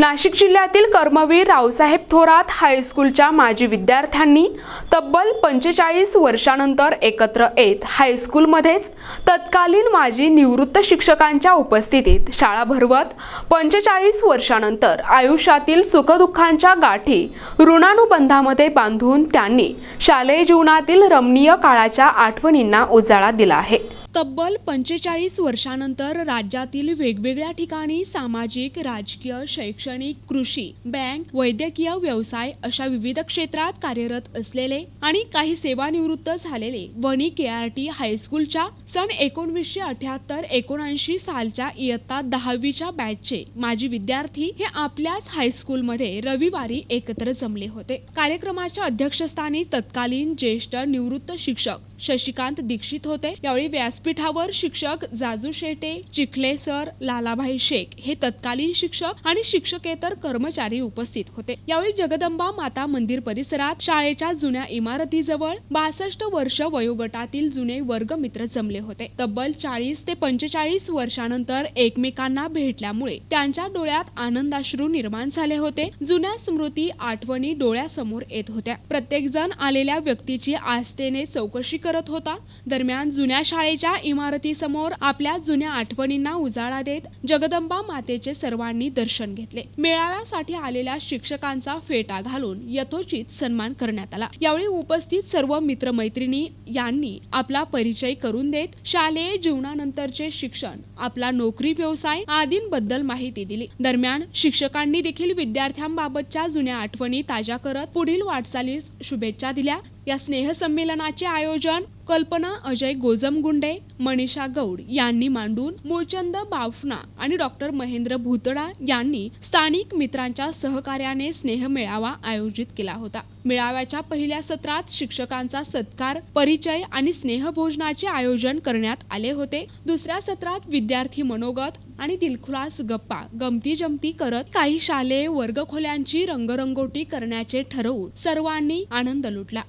नाशिक जिल्ह्यातील कर्मवीर रावसाहेब थोरात हायस्कूलच्या माजी विद्यार्थ्यांनी तब्बल पंचेचाळीस वर्षानंतर एकत्र येत हायस्कूलमध्येच तत्कालीन माजी निवृत्त शिक्षकांच्या उपस्थितीत शाळा भरवत पंचेचाळीस वर्षानंतर आयुष्यातील सुखदुःखांच्या गाठी ऋणानुबंधामध्ये बांधून त्यांनी शालेय जीवनातील रमणीय काळाच्या आठवणींना उजाळा दिला आहे. तब्बल पंचेचाळीस वर्षानंतर राज्यातील वेगवेगळ्या ठिकाणी सामाजिक राजकीय शैक्षणिक कृषी बँक वैद्यकीय व्यवसाय अशा विविध क्षेत्रात कार्यरत असलेले आणि काही सेवानिवृत्त झालेले वणी के आर टी हायस्कूलच्या सन एकोणवीसशे अठ्याहत्तर एकोणऐंशी सालच्या इयत्ता दहावीच्या बॅचचे माजी विद्यार्थी हे आपल्याच हायस्कूलमध्ये रविवारी एकत्र जमले होते. कार्यक्रमाच्या अध्यक्षस्थानी तत्कालीन ज्येष्ठ निवृत्त शिक्षक शशिकांत दीक्षित होते. यावेळी व्यासपीठावर शिक्षक जाजू शेटे चिखले सर लालाभाई शेख हे तत्कालीन शिक्षक आणि शिक्षकेतर कर्मचारी उपस्थित होते. यावेळी जगदंबा माता मंदिर परिसरात शाळेच्या जुन्या इमारतीजवळ बासष्ट वर्ष वयोगटातील जुने वर्गमित्र जमले होते. तब्बल चाळीस ते पंचेचाळीस वर्षानंतर एकमेकांना भेटल्यामुळे त्यांच्या डोळ्यात आनंदाश्रू निर्माण झाले होते. जुन्या स्मृती आठवणी डोळ्यासमोर येत होत्या. प्रत्येक जण आलेल्या व्यक्तीची आस्थेने चौकशी करत होता. दरम्यान जुन्या शाळेच्या इमारतीसमोर आपल्या जुन्या आठवणींना उजाळा देत जगदंबा मातेचे सर्वांनी दर्शन घेतले. मेळाव्यासाठी आलेल्या शिक्षकांचा फेटा घालून यथोचित सन्मान करण्यात आला. यावेळी उपस्थित सर्व मित्रमैत्रिणी यांनी आपला परिचय करून देत शालेय जीवनानंतरचे शिक्षण आपला नोकरी व्यवसाय आदींबद्दल माहिती दिली. दरम्यान शिक्षकांनी देखील विद्यार्थ्यांबाबतच्या जुन्या आठवणी ताज्या करत पुढील वाटचालीस शुभेच्छा दिल्या. या स्नेहसंमेलनाचे आयोजन कल्पना अजय गोजमगुंडे मनीषा गौड यांनी मांडून मूळचंद बाफना आणि डॉक्टर महेंद्र भुतडा यांनी स्थानिक मित्रांच्या सहकार्याने स्नेह मेळावा आयोजित केला होता. मेळाव्याच्या पहिल्या सत्रात शिक्षकांचा सत्कार परिचय आणि स्नेहभोजनाचे आयोजन करण्यात आले होते. दुसऱ्या सत्रात विद्यार्थी मनोगत आणि दिलखुलास गप्पा गमती जमती करत काही शालेय वर्गखोल्यांची रंगरंगोटी करण्याचे ठरवून सर्वांनी आनंद लुटला.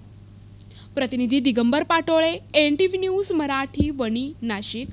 प्रतिनिधी Digambar Patole N T V news Marathi Wani Nashik.